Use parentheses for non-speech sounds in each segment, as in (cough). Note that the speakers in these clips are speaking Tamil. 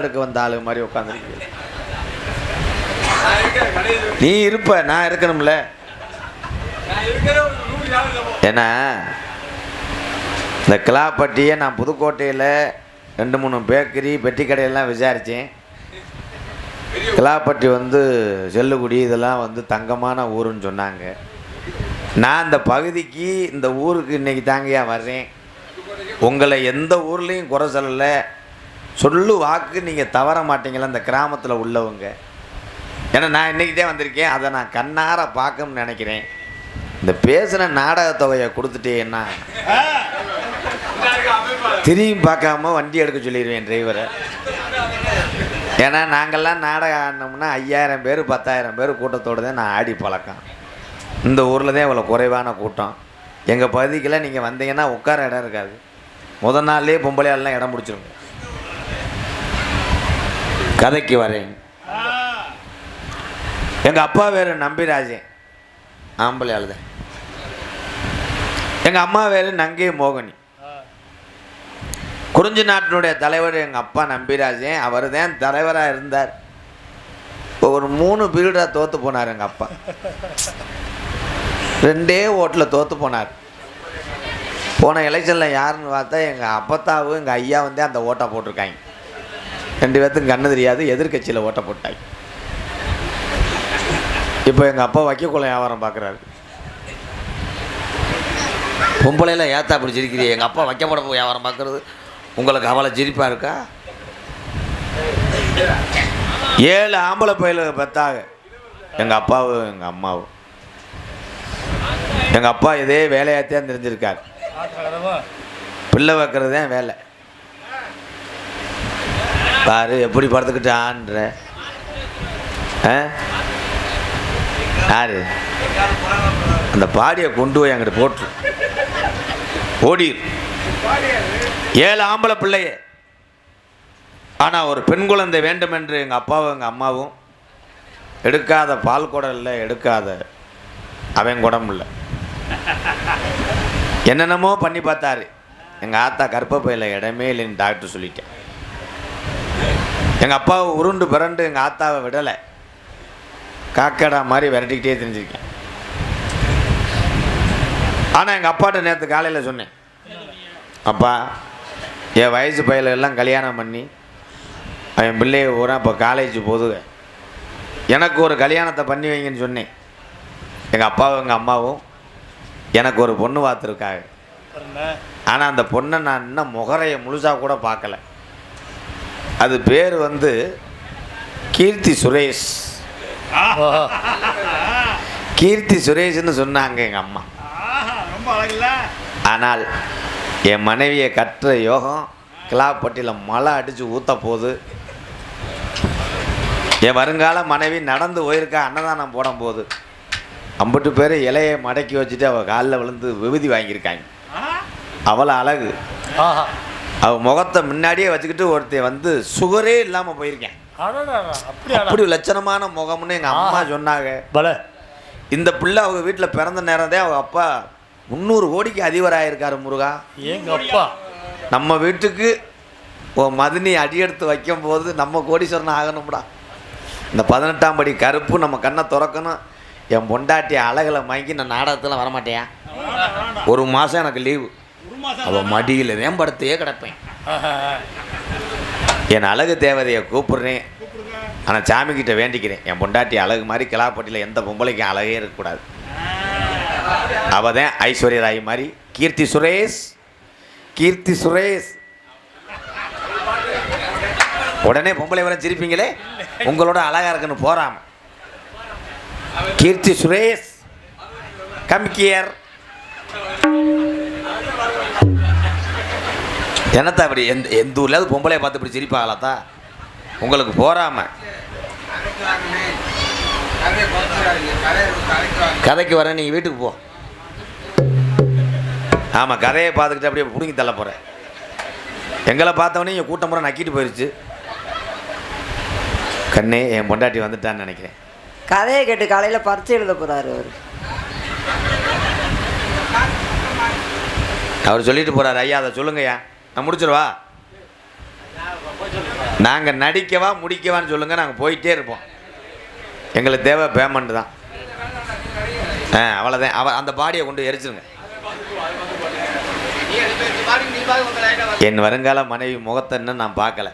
எடுக்க வந்த ஆளு மாதிரி உட்காந்துருக்கு நீ இருப்ப நான் இருக்கணும்ல. ஏன்னா இந்த கிளாப்பட்டியை நான் புதுக்கோட்டையில் ரெண்டு மூணு பேக்கரி பெட்டி கடையெல்லாம் விசாரித்தேன் கிளாப்பட்டி வந்து செல்லுக்குடி இதெல்லாம் வந்து தங்கமான ஊருன்னு சொன்னாங்க. நான் இந்த பகுதிக்கு இந்த ஊருக்கு இன்னைக்கு தாங்கயா வர்றேன். உங்களை எந்த ஊர்லேயும் குறை சொல்லலை. சொல்லு வாக்கு நீங்கள் தவற மாட்டீங்களா இந்த கிராமத்தில் உள்ளவங்க? ஏன்னா நான் இன்றைக்கிட்டே வந்திருக்கேன். அதை நான் கண்ணார பார்க்கணும்னு நினைக்கிறேன். இந்த பேசின நாடக தொகையை கொடுத்துட்டேன்னா திரும்பி பார்க்காம வண்டி எடுக்க சொல்லிடுவேன் டிரைவரை. ஏன்னா நாங்கள்லாம் நாடகம் ஆடினோம்னா ஐயாயிரம் பேர் பத்தாயிரம் பேர் கூட்டத்தோடு தான் நான் ஆடி பழக்கம். இந்த ஊரில் தான் இவ்வளோ குறைவான கூட்டம். எங்கள் பகுதிக்கெல்லாம் நீங்கள் வந்தீங்கன்னா உட்கார இடம் இருக்காது. முத நாள்லேயே பொம்பளையாலெலாம் இடம் பிடிச்சிருங்க கதைக்கு வரேன். எங்கள் அப்பா வேறு நம்பிராஜன் ஆம்பளை ஆளுதான் எங்கள் அம்மா வேறு நங்கே மோகனி. குறிஞ்சி நாட்டினுடைய தலைவர் எங்கள் அப்பா நம்பிராஜன் அவர் தான் தலைவராக இருந்தார். ஒரு மூணு பீரியடாக தோற்று போனார் எங்கள் அப்பா. ரெண்டே ஓட்டில் தோற்று போனார். போன எலெக்ஷனில் யாருன்னு பார்த்தா எங்கள் அப்பத்தாவும் எங்கள் ஐயா வந்து அந்த ஓட்டை போட்டிருக்காங்க. ரெண்டு பேர்த்துக்கும் கண்ணு தெரியாது எதிர்க்கட்சியில் ஓட்ட போட்டாய். இப்போ எங்கள் அப்பா வைக்கக்குள்ள வியாபாரம் பார்க்குறாரு. பொம்பளையில் ஏத்தா அப்படி சிரிக்கிறீ எங்கள் அப்பா வைக்கப்பட போய் வியாபாரம் பார்க்குறது உங்களுக்கு அவளை சிரிப்பாக இருக்கா? ஏழு ஆம்பளை பயில பெத்தாக எங்கள் அப்பாவும் எங்கள் அம்மாவும். எங்கள் அப்பா இதே வேலையாத்தான் தெரிஞ்சிருக்கார். பிள்ளை வைக்கிறது தான் வேலை. பாரு எப்படி படுத்துக்கிட்டான்ற. ஆ? யாரு? அந்த பாடியை கொண்டு போய் அங்கிட்ட போட்டு. ஓடிரு. ஏழு ஆம்பளை பிள்ளைய. ஆனால் ஒரு பெண் குழந்தை வேண்டும் என்று எங்கள் அப்பாவும் எங்கள் அம்மாவும் எடுக்காத பால் குடம் இல்லை எடுக்காத அவன் குடம் இல்லை. என்னென்னமோ பண்ணி பார்த்தாரு. எங்கள் ஆத்தா கற்பப்பையில் இடமே இல்லைன்னு டாக்டர் சொல்லிட்டேன். எங்கள் அப்பாவை உருண்டு பிறண்டு எங்கள் ஆத்தாவை விடலை. காக்கடா மாதிரி விரட்டிக்கிட்டே தெரிஞ்சிருக்கேன். ஆனால் எங்கள் அப்பாட்ட நேற்று காலையில் சொன்னேன். அப்பா என் வயசு பையல எல்லாம் கல்யாணம் பண்ணி அவன் பிள்ளைய பூரா இப்போ காலேஜ் போதுக எனக்கு ஒரு கல்யாணத்தை பண்ணி வைங்கன்னு சொன்னேன். எங்கள் அப்பாவும் எங்கள் அம்மாவும் எனக்கு ஒரு பொண்ணு பார்த்துருக்காங்க. ஆனால் அந்த பொண்ணை நான் இன்னும் முகரையை முழுசாக கூட பார்க்கல. அது பேர் வந்து கீர்த்தி சுரேஷ். கீர்த்தி சுரேஷ்னு சொன்னாங்க எங்கள் அம்மா. ரொம்ப ஆனால் என் மனைவியை கற்ற யோகம் கிளாப்பட்டியில் மழை அடித்து ஊற்ற போகுது. என் வருங்கால மனைவி நடந்து போயிருக்கா அன்னதானம் போடும் போது. அம்பட்டு பேர் இலையை மடக்கி வச்சுட்டு அவள் காலில் விழுந்து விபதி வாங்கியிருக்காங்க. அவ்வளோ அழகு. அவள் முகத்தை முன்னாடியே வச்சுக்கிட்டு ஒருத்தன் வந்து சுகரே இல்லாமல் போயிருக்கேன். அப்படி லட்சணமான முகம்னு எங்கள் அம்மா சொன்னாங்க. பல. இந்த பிள்ளை அவங்க வீட்டில் பிறந்த நேரத்தே அவங்க அப்பா முந்நூறு கோடிக்கு அதிபராயிருக்காரு முருகா. எங்க அப்பா? நம்ம வீட்டுக்கு ஓ மதினி அடியெடுத்து வைக்கும் போது நம்ம கோடீஸ்வரன் ஆகணும்டா. இந்த பதினெட்டாம் படி கருப்பு நம்ம கண்ணை திறக்கணும். என் பொண்டாட்டி அழகில் மயங்கி நான் நாடகத்தில் வரமாட்டேன் ஒரு மாதம் எனக்கு லீவு. அவள் மடியில் தான் படுத்தையே கிடப்பேன். என் அழகு தேவதையை கூப்பிடுறேன். ஆனால் சாமிக்கிட்ட வேண்டிக்கிறேன். என் பொண்டாட்டி அழகு மாதிரி கிளாப்பட்டியில் எந்த பொம்பளைக்கும் அழகே இருக்கக்கூடாது. அவள் தான் ஐஸ்வர்யா ராய் மாதிரி. கீர்த்தி சுரேஷ். கீர்த்தி சுரேஷ். உடனே பொம்பளை வர சிரிப்பீங்களே? உங்களோட அழகா இருக்குன்னு போறாம. கீர்த்தி சுரேஷ். கம் கியர் என்னத்தா அப்படி எந்த எந்த ஊர்ல பொம்பளைய பார்த்து இப்படி சிரிப்பாங்களாத்தா உங்களுக்கு போறாம. கதைக்கு வர நீங்கள் வீட்டுக்கு போ. ஆமாம் கதையை பார்த்துக்கிட்டு அப்படியே பிடுங்கி தள்ள போகிறேன் எங்களை பார்த்தவொடனே என் கூட்டம் முறை நக்கிட்டு போயிடுச்சு கண்ணே என் பொண்டாட்டி வந்துட்டான்னு நினைக்கிறேன். கதையை கேட்டு காலையில் பரிச்சை எழுத போகிறாரு அவர். அவர் சொல்லிட்டு போறாரு ஐயா அதை சொல்லுங்கய்யா. நான் முடிச்சிருவா நாங்கள் நடிக்கவா முடிக்கவான்னு சொல்லுங்கள் நாங்கள் போயிட்டே இருப்போம். எங்களுக்கு தேவை பேமெண்ட் தான். ஆ அவ்வளோதான் அவ அந்த பாடியை கொண்டு எரிச்சிருங்க. என் வருங்கால மனைவி முகத்தை இன்னும் நான் பார்க்கல.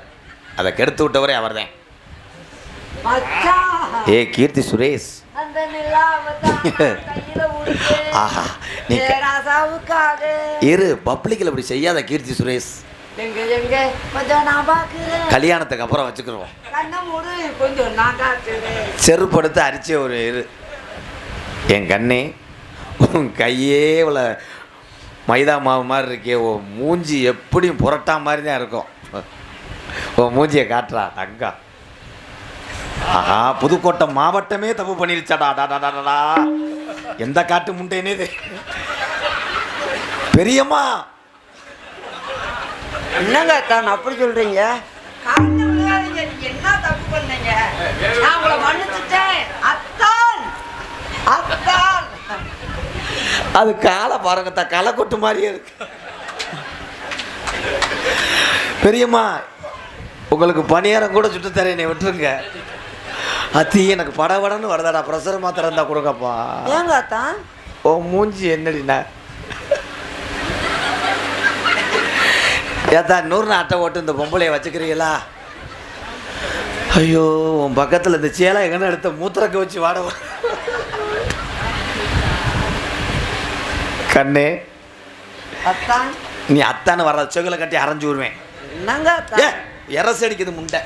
அதை கெடுத்து விட்டவரே அவர்தான். மச்சான் ஏ கீர்த்தி சுரேஷ். ஆஹா நீ இரு பப்ளிக்கில் இப்படி செய்யாத கீர்த்தி சுரேஷ். கல்யாணத்துக்கு அப்புறம் வச்சுக்கிறோம் செருப்படுத்து அரிச்ச ஒரு இரு. என் கண்ணே உன் கையே இவ்வளோ மைதா மாவு மாதிரி இருக்கே உன் மூஞ்சி எப்படியும் புரட்டா மாதிரி தான் இருக்கும். உன் மூஞ்சியை காட்டுறா தங்கா ஆஹா புதுக்கோட்டை மாவட்டமே தப்பு பண்ணிருச்சாடா டா, டா, டா, டா, டா. எந்த காட்டு இது? பெரியம்மா. என்னங்க தான் அப்படி சொல்றீங்க? காலைல விளையாடுங்க நீங்க என்ன தப்பு பண்ணீங்க? நான் உங்களை மன்னிச்சுட்டேன். அத்தான். அத்தான். அது காலை பாருங்க த களை கொட்டு மாதிரியே இருக்கு. பெரியம்மா உங்களுக்கு பணியாரம் கூட சுட்டு தரேன் விட்டுருங்க. அத்தி எனக்கு படபடன்னு வருதாடா. ப்ரெஷர் மாத்திரம் இருந்தா கொடுங்கப்பா. ஏங்க அத்தான் ஓ மூஞ்சி என்னடிண்ணா? ஏத்தா நூறு அட்டை ஓட்டு இந்த பொம்பளைய வச்சுக்கிறீங்களா? ஐயோ உன் பக்கத்தில் இந்த சேலை எங்கன்னு எடுத்த மூத்திரக்க வச்சு வாட கண்ணே அத்தான் நீ அத்தான்னு வர்ற செகுல கட்டி அரைஞ்சு விடுவேன். என்னங்க ஏ எரசு அடிக்குது முண்டை.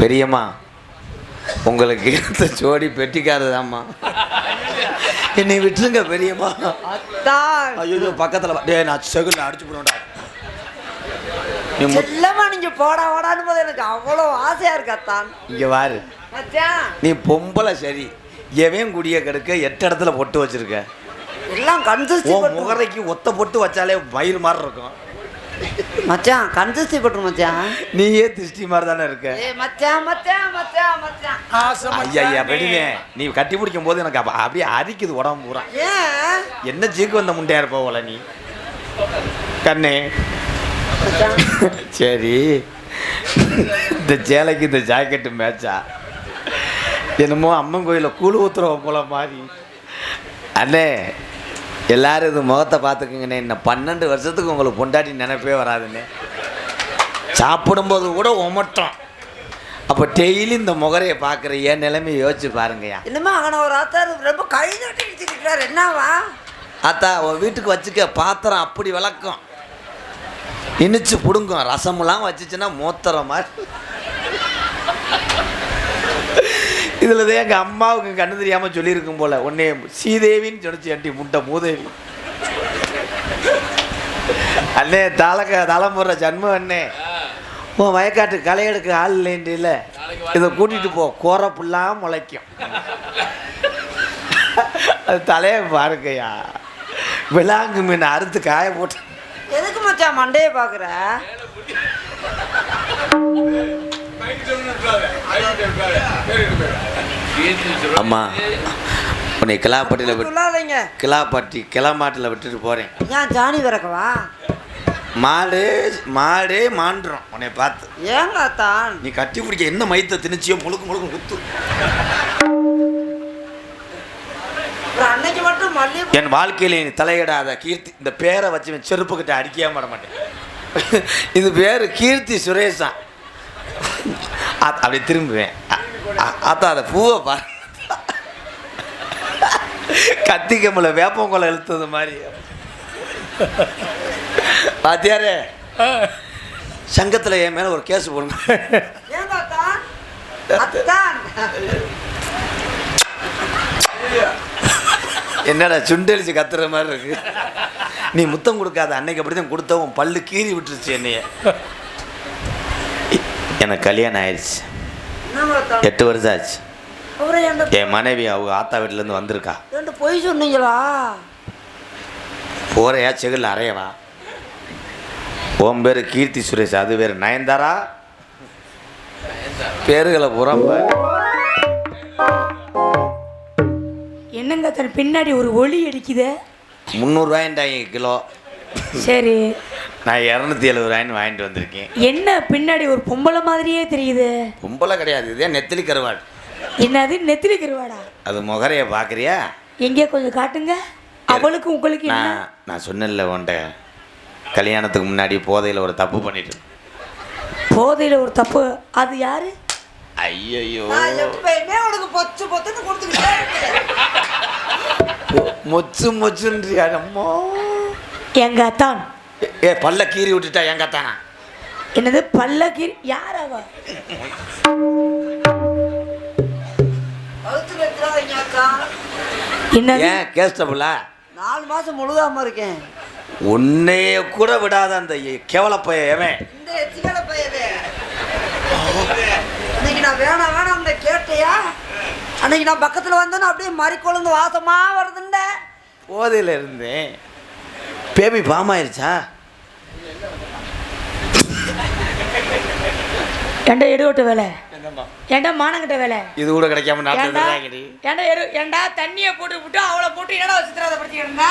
பெரியம்மா உங்களுக்கு இருந்த ஜோடி பெட்டிக்காரதாம்மா என்னை விட்டுருங்க பெரியம்மா. ஐயோ பக்கத்தில் டேய் நான் செகுல அடிச்சு மு- செல்லமா நீங்க போடா வாடான்னு போது எனக்கு அவ்வளோ ஆசையா இருக்கு அத்தான் இங்க வாரு. நீ பொம்பளை சரி. எவன் குடிய கெடுக்க எட்டு இடத்துல பொட்டு வச்சிருக்க? எல்லாம் கன்சிஸ்டி முகரைக்கு ஒத்த பொட்டு வச்சாலே வயிறு மாதிரி இருக்கும். மச்சான் கன்சிஸ்டி பட்டு மச்சான். நீயே திருஷ்டி மாதிரி தானே இருக்க? ஏ மச்சான் மச்சான் மச்சான் மச்சான். ஆசை ஐயா ஐயா. வெடிவேன் நீ கட்டி பிடிக்கும் போது எனக்கு அப்ப அப்படியே அரிக்குது உடம்பு பூரா. ஏன் என்ன சீக்கு வந்த முண்டையா இருப்ப போல நீ? கண்ணே. சரி. இந்த சேலைக்கு இந்த ஜாக்கெட்டு மேட்சா என்னமோ அம்மன் கோயிலில் கூழு ஊத்துறவ போல மாதிரி அண்ணே எல்லாரும் இது முகத்தை பார்த்துக்குங்கண்ணே. இன்னும் பன்னெண்டு வருஷத்துக்கு உங்களுக்கு பொண்டாட்டி நினைப்பே வராதுண்ணே. சாப்பிடும்போது கூட உமட்டும். அப்போ டெய்லி இந்த முகரையை பார்க்குற என் நிலைமையை யோசிச்சு பாருங்கய்யா. இனிமே அங்கன ஒரு ஆத்தார் ரொம்ப கை வச்சிருக்கிறார். என்னவா அத்தா உன் வீட்டுக்கு வச்சுக்க பாத்திரம் அப்படி விளக்கும். இனிச்சு பிடுங்கும். ரசமெல்லாம் வச்சுச்சுன்னா மூத்தர மாதிரி. இதில் தான் எங்கள் அம்மாவுக்கு கண்ணு தெரியாமல் சொல்லியிருக்கும் போல. உன்னே சீதேவின்னு சொன்னிச்சு அண்டி முட்டை மூதேவி. அண்ணே தலைக்க தலைமுறை ஜன்மம் அண்ணே. உன் வயக்காட்டு களை எடுக்க ஆள் இல்லைன்ட்டு இல்லை இதை கூட்டிகிட்டு போ கோர புல்லாம் முளைக்கும். அது தலையை பாருங்கய்யா. விலாங்கு மீன் அறுத்து காய போட்டு. எதுக்கு மச்சான் மண்டையை பார்க்குற அம்மா உன்னை கிளாப்பட்டியில் விட்டு சொல்லாதீங்க. கிளாப்பட்டி கிளாமாட்டில் விட்டுட்டு போகிறேன் ஏன் ஜானி பிறக்கவா மாடு மாடு மாண்டுறோம். உன்னை பார்த்து. ஏங்க அத்தான் நீ கட்டி பிடிக்க என்ன மைத்த திணிச்சியோ முழுக்க முழுக்க குத்து. அன்னைக்கு மட்டும் மல்லி என் வாழ்க்கையில் நீ தலையிடாத கீர்த்தி. இந்த பேரை வச்சு செருப்புக்கிட்ட அடிக்கவே மாட மாட்டேன். இது பேர் கீர்த்தி சுரேஷா. அப்படி திரும்புவேன். அத்தா அதை பூவை பா கத்தி கம்மல வேப்பங்குளம் இழுத்தது மாதிரி. பாத்தியாரே? சங்கத்தில் என் மேலே ஒரு கேஸ் போடுங்க. அத்தான். என்னடா சுண்டெளிச்சு கத்துற மாதிரி இருக்கு. நீ முத்தம் கொடுக்காத. அன்னைக்கு அப்படிதான் கொடுத்த உன் பல்லு கீறி விட்டுருச்சு என்னைய. எனக்கு கல்யாணம் ஆயிடுச்சு எட்டு வருஷம் ஆச்சு. என் மனைவி அவங்க ஆத்தா வீட்டிலேருந்து வந்திருக்கா. பொய் சொன்னீங்களா? போறையா செகுல அறையவா? உன் பேர் கீர்த்தி சுரேஷ் அது வேறு நயன்தாரா? பேருகளை புறம் என்னங்க தன் பின்னாடி ஒரு ஒளி அடிக்குதே? முந்நூறுரூவாயின்டாங்க கிலோ. சரி. நான் இரநூத்தி எழுபது ரூபாய்னு வாங்கிட்டு வந்திருக்கேன். என்ன பின்னாடி ஒரு பொம்பளை மாதிரியே தெரியுது? கும்பல கிடையாது இதே நெத்திலி கருவாடு. என்னது நெத்திலி கருவாடா? அது முகரைய பார்க்குறியா? எங்கே கொஞ்சம் காட்டுங்க. அவளுக்கு உங்களுக்கு என்ன? நான் நான் சொன்னேன்ல உன்ட்ட கல்யாணத்துக்கு முன்னாடி போதையில் ஒரு தப்பு பண்ணிட்டு. போதையில ஒரு தப்பு. அது யாரு? ஐயோ எப்பயுமே உனக்கு பொச்சு பொத்துன்னு கொடுத்துக்கிட்டே இருக்கேன். மொச்சு மொச்சுன்றியா அம்மா. எங்க அத்தான் ஏ பல்ல கீறி விட்டுட்டா எங்க தானா என்னது பல்லக்கி யார் அவ என்னது? ஏன் கேஸ்டபுளா? நாலு மாசம் முழுகாம இருக்கேன். உன்னைய கூட விடாத அந்த கேவலப்பைய எவன்? இந்த எச்சிக்கல பையது அன்னைக்கு நான் வேணாம் வேணாம் கேட்டியா? அன்னைக்கு நான் பக்கத்துல வந்தேன்னா அப்படியே மறி கொழுந்து வாசமா வருதுண்ட. போதையில் இருந்தேன். பேபி பாம் ஆயிருச்சா ஏண்டா எடுவட்ட வேலை ஏண்டா மானங்கிட்ட வேலை இது கூட கிடைக்காம ஏண்டா எரு ஏண்டா தண்ணியை போட்டு விட்டு அவளை போட்டு என்னடா சித்திரவதை இருந்தா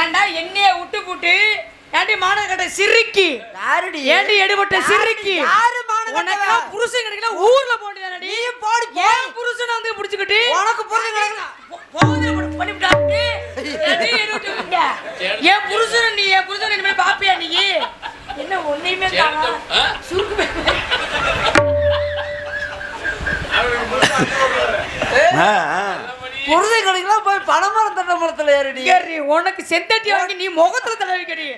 ஏண்டா எண்ணெயை விட்டு போட்டு ஏண்டி மானங்கிட்ட சிரிக்கி யாருடி ஏண்டி எடுபட்ட சிரிக்கி யாரு மானங்கெட்ட உனக்கு வேலை? புருஷன் கிடைக்கல ஊர்ல போண்டியானடி நீ போடி. ஏன் புருஷனை வந்து பிடிச்சுக்கிட்டு உனக்கு புருஷன் கிடைக்கல. போதை என் புருஷன் நீ என் புருஷன் இனிமே பாப்பியா நீ? என்ன. சுருக்கு புருஷன் கிடைக்கலாம் போய் பணமரம் தட்ட மரத்துல ஏறிடி. ஏறி, உனக்கு செந்தட்டி வாங்கி நீ முகத்துல தடவிக்கடி.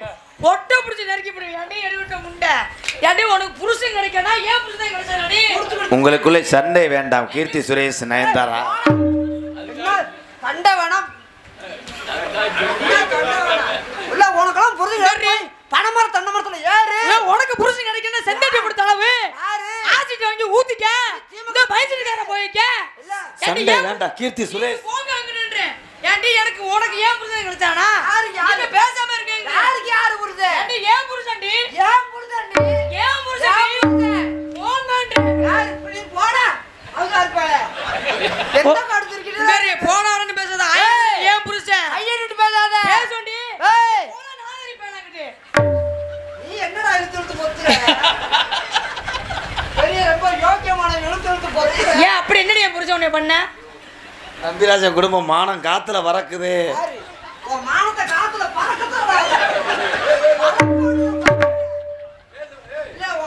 பொட்டை பிடிச்சி நறுக்கி போடு. ஏன்டி எடுவிட்ட முண்டை. ஏன்டி உனக்கு புருஷன் கிடைக்கனா ஏன் புருஷன் கிடைச்சாடி உங்களுக்குள்ளே சண்டை வேண்டாம். கீர்த்தி சுரேஷ் நயன்தாரா சண்டை வேணாம் என்ன சண்டை வேணாம்? இல்ல உனக்கெல்லாம் புருஷன் கிடைக்கும் பணமரம் தண்டை மரத்துல ஏறு ஏன் உனக்கு புருஷன் கிடைக்கணும் செந்தட்டி கொடுத்த அளவு? யாரு? ஆசிட்டு வாங்கி ஊத்திக்க. இந்த பயந்துட்டுக்கார போய்க்க. சண்டை வேண்டாம். கீர்த்தி நீ சுரேஷ். போங்க அங்க நின்று. ஏன்டி எனக்கு உனக்கு ஏன் புருஷன் கிடைச்சானா? யாரு, யாரு? பேசாம இருக்கீங்க யாருக்கு யாரு புருஷன்? ஏன்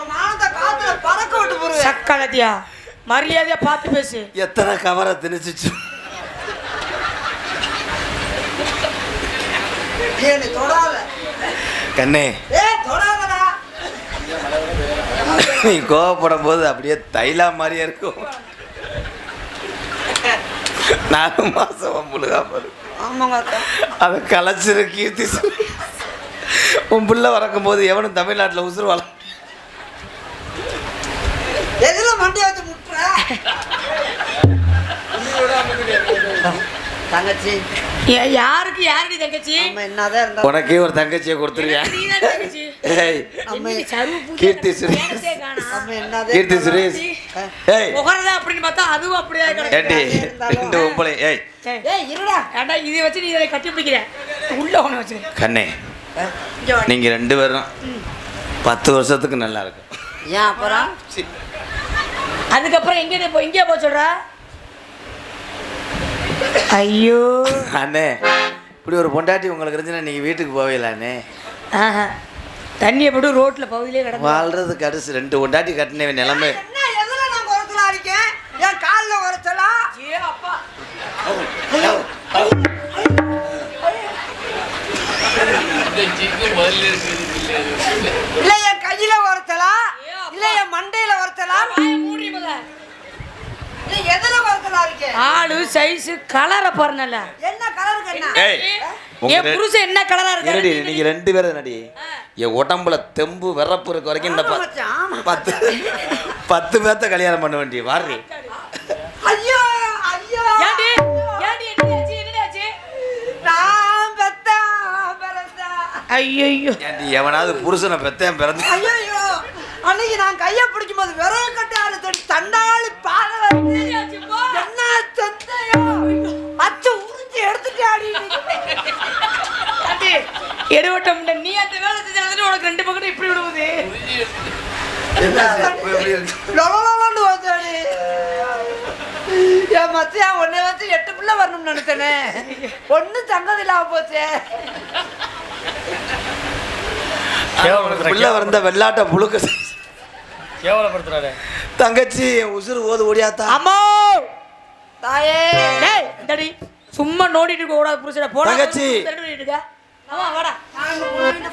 மானத்தை காத்துல பறக்க விட்டு போரு சக்களத்தியா மரியாதையா பார்த்து பேசு. எத்தனை கவரை திணிச்சிச்சு. கண்ணே. நீ கோவப்படும் போது அப்படியே தைலா மாதிரியே இருக்கும். நாலு மாசம் முழுகாம இருக்கும் ஆமாங்க அதை கலைச்சிரு கீர்த்தி. உன் பிள்ளை வறக்கும் போது எவனும் தமிழ்நாட்டில் உசுறு வள எதுல மண்டிய வச்சு முட்டுற? தங்கச்சி. யாருக்கு யாருடி தங்கச்சி? உனக்கே ஒரு தங்கச்சியை பூஜை கீர்த்தி சுரேஷ். கீர்த்தி சுரேஷ். ஏய். முகரதா அப்படின்னு பார்த்தா அதுவும் அப்படியே. ஏண்டி ரெண்டு உம்பளை ஏய். ஏய், ஏய் இருடா. ஏன்டா இதை வச்சு நீ இதை கட்டி பிடிக்கிற? உள்ள ஒன்று வச்சு. கண்ணே இங்க. நீங்க ரெண்டு பேரும் பத்து வருஷத்துக்கு நல்லா இருக்கும். ஏன் அப்புறம்? அதுக்கப்புறம் எங்கே போ எங்கேயா போக சொல்ற? ஐயோ. அண்ணே இப்படி ஒரு பொண்டாட்டி உங்களுக்கு இருந்துச்சுன்னா நீங்க வீட்டுக்கு போவீங்களாண்ணே ஆஹா. தண்ணியை போட்டு ரோட்ல பகுதியிலே கிடக்கும் வாழ்றது கடைசி. ரெண்டு பொண்டாட்டி கட்டின நிலைமை. என்ன எதுல நான் குறைச்சலா இருக்கேன் என் கால்ல குறைச்சலா ஏ அப்பா. இல்ல என் கையில அப்பா. இல்ல என் மண்டையில வாயை மூடி எதுல ஆளு சைஸ் கலரை பாருனல என்ன கலருக்கு என்ன? என் புருஷன் என்ன கலரா இருக்காரு? நீங்க ரெண்டு பேரும் நடி என் உடம்புல தெம்பு விறப்பு இருக்க வரைக்கும் இந்த. பத்து பத்து பேர்த்த கல்யாணம் பண்ண வேண்டிய வாரி. ஐயோ ஐயோ. ஐயோ எவனாவது புருஷனை பெத்தேன் பிறந்து ஐயோ அன்னைக்கு நான் கைய பிடிக்கும் போது விரல கட்டி ஆளு தட்டி தண்டாளி பாதை அச்சு உறிஞ்சி எடுத்துட்டு ஆடி ஆண்டி, எடுவட்ட முண்டை நீ அந்த வேலை செஞ்சு உனக்கு ரெண்டு பக்கமும் இப்படி விடுவது. என் மச்சான் உன்னை வச்சு எட்டு பிள்ளை வரணும்னு நினைச்சேனே. ஒண்ணு சங்கதி இல்லாம போச்சே. பிள்ளை வந்த வெள்ளாட்ட புழுக்க. தங்கச்சி என் உசுறு ஓது ஓடியாத்தா. அம்மா! தாயே. டேய் இந்தடி. சும்மா நோண்டிட்டு இருக்க கூடாது புருஷனை. போடா தங்கச்சி. தட்டு பண்ணிட்டு இருக்க. ஆமா வாடா. நாங்க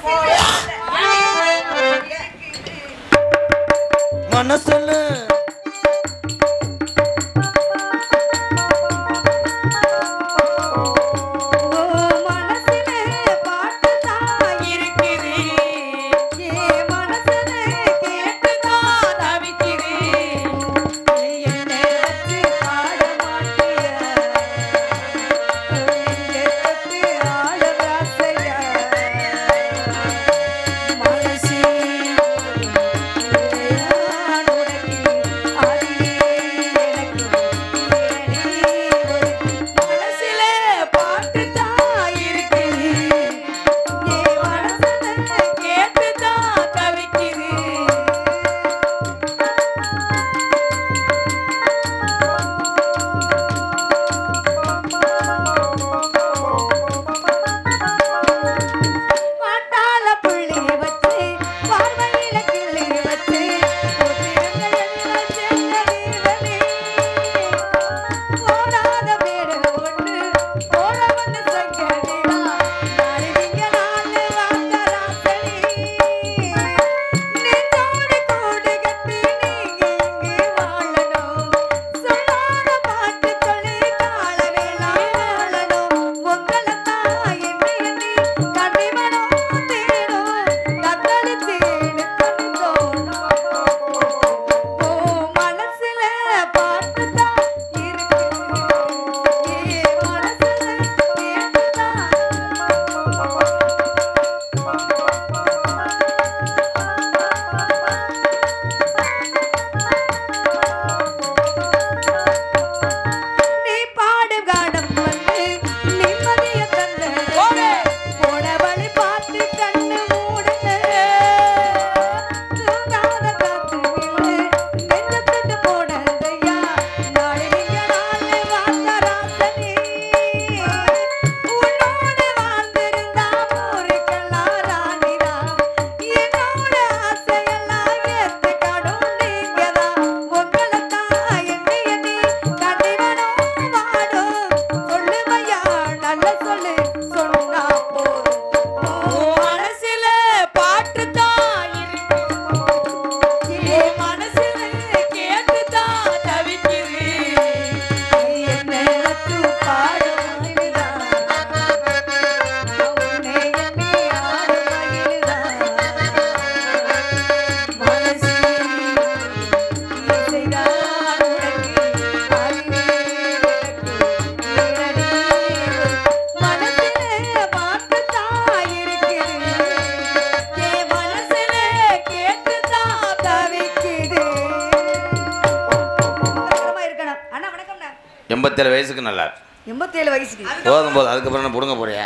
போதும் போதும் அதுக்கப்புறம் என்ன புடுங்க போறியா?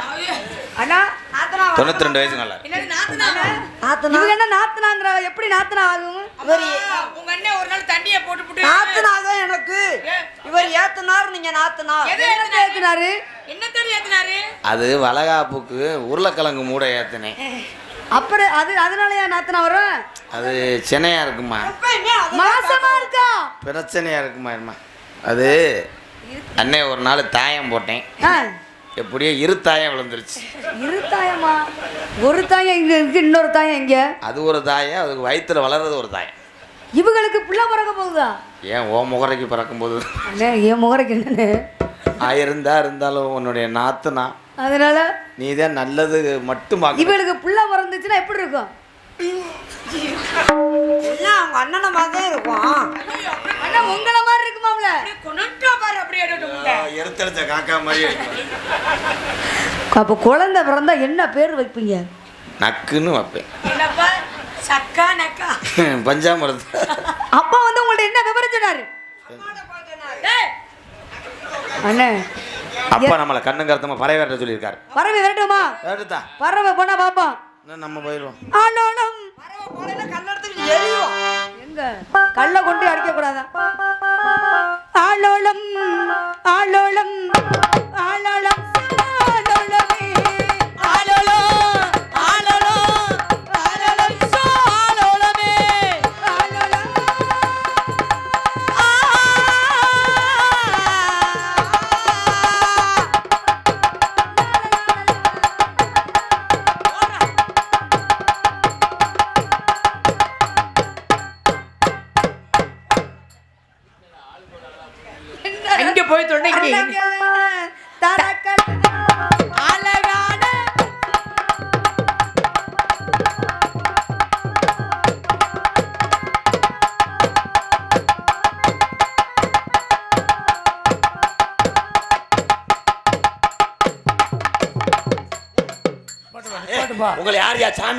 அண்ணா தொண்ணூத்தி ரெண்டு வயசுக்கு நல்லா நாத்துனா? நாத்தனாங்கிற எப்படி நாத்தனா ஆகும்? இவர் உங்க அண்ணன் ஒரு நாள் தண்ணியை போட்டு போட்டு நாத்தனாதான் எனக்கு. இவர் ஏத்தனார் நீங்க என்ன ஏத்துனாரு? என்ன தண்ணி ஏத்துனாரு? அது வளகாப்புக்கு உருளைக்கிழங்கு மூடை ஏத்தினேன் அப்புறம் அது அதனாலயா நாத்தனா வரும்? அது சென்னையா இருக்குமா? மாசமா இருக்கா? பிரச்சனையா இருக்குமா அது அன்னை ஒரு நாள் தாயம் போட்டேன். ஆ, எப்படியோ இரு தாயம் விழுந்துருச்சு. இரு தாயமா ஒரு தாயம் இங்க இருக்கு இன்னொரு தாயம் இங்க? அது ஒரு தாயம் அதுக்கு வயித்துல வளர்றது ஒரு தாயம் இவங்களுக்கு பிள்ளை பிறக்க போகுதா? ஏன் ஓ முகரைக்கு பிறக்கும்போது? அண்ணே என் முகரைக்கு என்னன்னு ஆயிருந்தா இருந்தாலும் உன்னுடைய நாத்துனா. அதனால நீ தான் நல்லது மட்டும் இவளுக்கு பிள்ளை பிறந்துச்சுன்னா எப்படி இருக்கும்? எல்லாம் அவங்க அண்ணனை மாதிரி தான் இருக்கும். அண்ணா உங்களை மாதிரி பாரு அப்படியே எடுத்து. எடுத்தெடுத்த காக்கா மாதிரி. இருக்கு. அப்போ குழந்தை பிறந்தா என்ன பேர் வைப்பீங்க? நக்குன்னு வைப்பேன். என்னப்பா? சக்கா நக்கா? பஞ்சாமிரத்து அப்பா வந்து உங்கள்ட்ட என்ன விவரம் சொன்னாரு டேய், அண்ணே அப்பா நம்மளை கண்ணும் கருத்தமா பறவை வேட்ட சொல்லியிருக்காரு. பறவை விரட்டுமா? வேட்டுத்தா பறவை போனா பாப்போம். நம்ம போயிடுவோம். ஆலோலம் வரவ போலையில கல்லெடுத்துக்கிட்டு எரியும் எங்க கல்ல கொண்டு அடிக்க கூடாதா ஆளோளம் ஆளோளம் ஆளோளம்.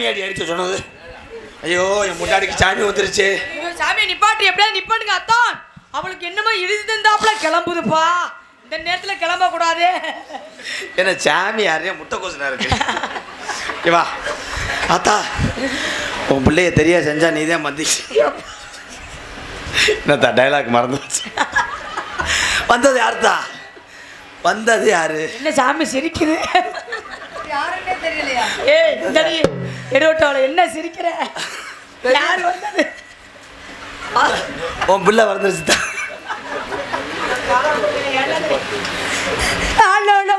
யார் யார் சாமி அடி அடிச்சு சொன்னது. ஐயோ என் முன்னாடிக்கு சாமி வந்துருச்சு. சாமி நிப்பாட்டு எப்படியா நிப்பாட்டுங்க அத்தான். அவளுக்கு என்னமோ இழுதி தந்தாப்புல கிளம்புதுப்பா. இந்த நேரத்துல கிளம்ப கூடாது என்ன சாமி யாரையா முட்டை கோசனா இருக்கு இவா அத்தா உன் பிள்ளைய தெரியா செஞ்சா நீ தான் மந்தி என்னத்தா டைலாக் மறந்து வந்தது யாருத்தா? வந்தது யாரு? என்ன சாமி சிரிக்குது? யாருன்னே தெரியலையா? ஏய் எடுவட்டவள என்ன சிரிக்கிற? யார் வந்தது? உன் பிள்ளை வந்துருச்சுதா ஆலோலம்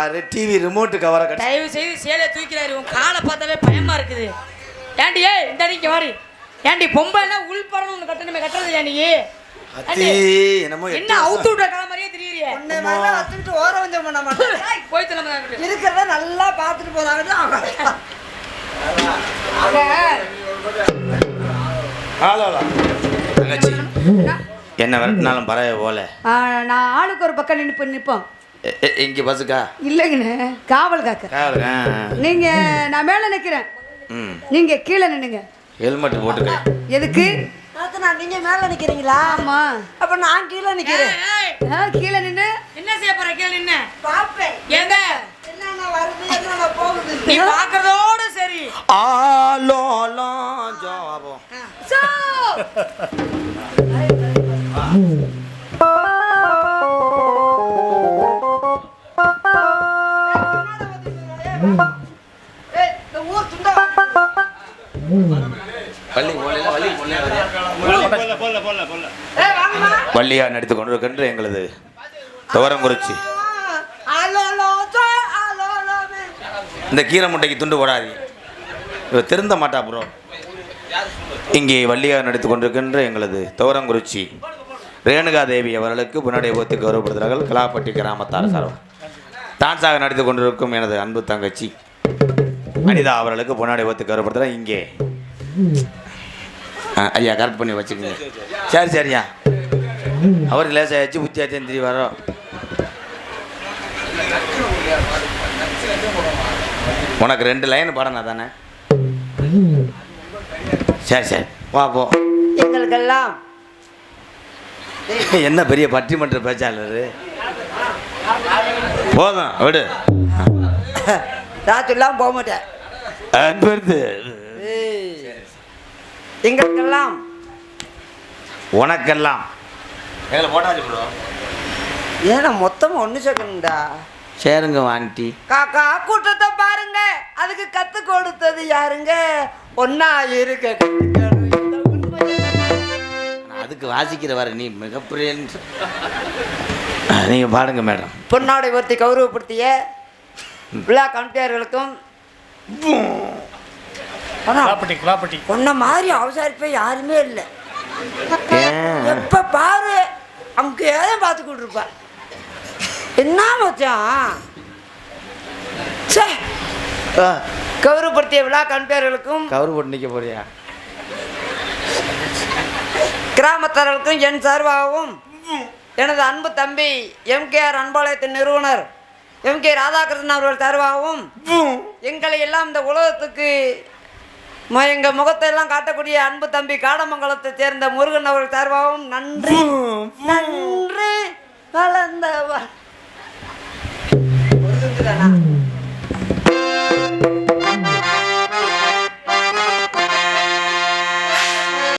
பாரு டிவி ரிமோட்டு கவரை தயவு செய்து சேலையை தூக்கிறாரு உன் காலை பார்த்தாவே பயமா இருக்குது. ஏண்டி ஏய் இந்த இங்க வாடி. ஏண்டி பொம்பளைனா உள் பறந்து ஒன்று கட்டணுமே கட்டுறது ஏன் நீ அத்தி என்னமோ என்ன அவுத்து விட்ட கால மாதிரியே தெரியறியே? உன்னை மாதிரி வச்சுக்கிட்டு ஓர வந்தம் பண்ண மாட்டேன். போய் நம்ம இருக்கிறத நல்லா பார்த்துட்டு தங்கச்சி என்ன விரட்டினாலும் பறவை போல. நான் ஆளுக்கு ஒரு பக்கம் நின்று நிற்போம் இங்க பஸ்ஸுக்கா இல்லைங்கண்ணே காவல் காக்க. காவல், ஆ, ஆ. நீங்க நான் மேல நிக்கிறேன். ம். நீங்க கீழே நின்னுங்க. ஹெல்மெட் போட்டுக்க. எதுக்கு? நான் நீங்க மேல நிக்கிறீங்களா? ஆமா. அப்ப நான் கீழே நிக்கிறேன். கீழே நின்னு. என்ன செய்ய போற? கீழே நின்னு. பாப்பேன் எங்க? என்னென்ன வருது என்னென்ன போகுது? நீ பாக்குறதோட சரி. ஆலோ ஆலோ ஜோ அப்போ சோ வள்ளியா நடித்துக் கொண்டிருக்கின்ற எங்களது துவரங்குறிச்சி. இந்த கீரை முட்டைக்கு துண்டு போடாது. இவர் திருந்த மாட்டா ப்ரோ. இங்கே வள்ளியார் நடித்து கொண்டிருக்கின்ற எங்களது துவரங்குறிச்சி. ரேணுகா தேவி அவர்களுக்கு புனடைய ஓத்து கௌரவப்படுத்துகிறார்கள். கலாப்பட்டி கிராமத்தார் சார்பாக. டான்ஸாக நடித்து கொண்டிருக்கும் எனது அன்பு தங்கச்சி. அனிதா அவர்களுக்கு புனாடை ஒத்து கௌரவப்படுத்துகிறேன் இங்கே. ஐயா கரெக்ட் பண்ணி வச்சுக்கோங்க. சரி சரியா அவர் லேசாக வச்சு புத்தியாச்சேன் திரி வரோம் உனக்கு ரெண்டு லைன் பாடனா தானே? சரி சரி. வா போ. எங்களுக்கெல்லாம். என்ன பெரிய பட்டிமன்ற பேச்சாளர்? போதும் விடு. ராத்திரிலாம் போக மாட்டேன். எங்களுக்கெல்லாம். உனக்கெல்லாம். எங்களை போட்டாச்சு ப்ரோ. ஏன்னா மொத்தம் ஒன்று சேர்க்கணும்டா. சேருங்க வாண்டி. காக்கா கூட்டத்தை பாருங்க. அதுக்கு கத்து கொடுத்தது யாருங்க? ஒன்னா இருக்க கத்துக்கணும். இந்த உண்மை. அதுக்கு வாசிக்கிற வர நீ மிகப்பெரிய (clears throat) நீங்கள் பாடுங்க மேடம். பொன்னாடை ஒருத்தி கௌரவப்படுத்திய விழா கமிட்டியார்களுக்கும் உன்ன மாதிரி அவசரிப்பே யாருமே இல்லை. எப்ப பாரு அங்கே தான் பார்த்துக்கிட்டு இருப்ப. என்ன மச்சான்? ச்சே. கௌரவப்படுத்திய விழா கண்பேர்களுக்கும் நிற்க போறியா? கிராமத்தார்களுக்கும் என் சார்பாகவும் எனது அன்பு தம்பி எம்கேஆர் அன்பாலயத்தின் நிறுவனர் எம் கே ராதாகிருஷ்ணன் அவர்கள் சார்பாகவும் எங்களை எல்லாம் இந்த உலகத்துக்கு ம- எங்க முகத்தை எல்லாம் காட்டக்கூடிய அன்பு தம்பி காடமங்கலத்தை சேர்ந்த முருகன் அவர்கள் சார்பாகவும் நன்றி. நன்றி. கலந்தவர்